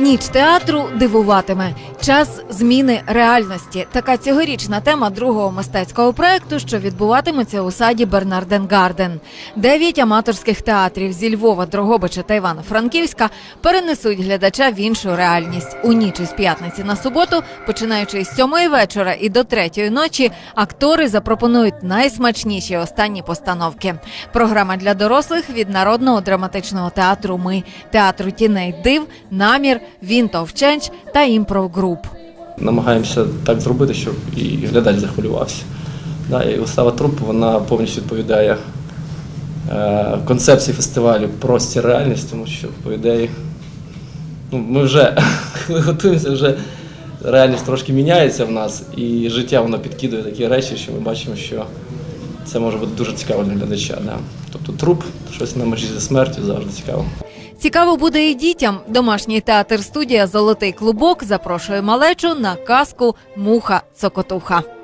Ніч театру дивуватиме. Час зміни реальності. Така цьогорічна тема другого мистецького проекту, що відбуватиметься у саді Бернарден Гарден. Дев'ять аматорських театрів зі Львова, Дрогобича та Івано-Франківська перенесуть глядача в іншу реальність. У ніч із п'ятниці на суботу, починаючи з сьомої вечора і до третьої ночі, актори запропонують найсмачніші останні постановки. Програма для дорослих від народного драматичного театру Ми, театру тіней див, намір, of та імпров груп. Намагаємося так зробити, щоб і глядач захвилювався. І вистава труп вона повністю відповідає е, концепції фестивалю простір реальність, тому що, по ідеї, ну, ми вже коли готуємося, вже реальність трошки міняється в нас, і життя воно підкидує такі речі, що ми бачимо, що це може бути дуже цікаво для глядача. Да. Тобто труп, щось на межі зі смертю завжди цікаво. Цікаво буде і дітям. Домашній театр студія Золотий клубок запрошує малечу на казку Муха Цокотуха.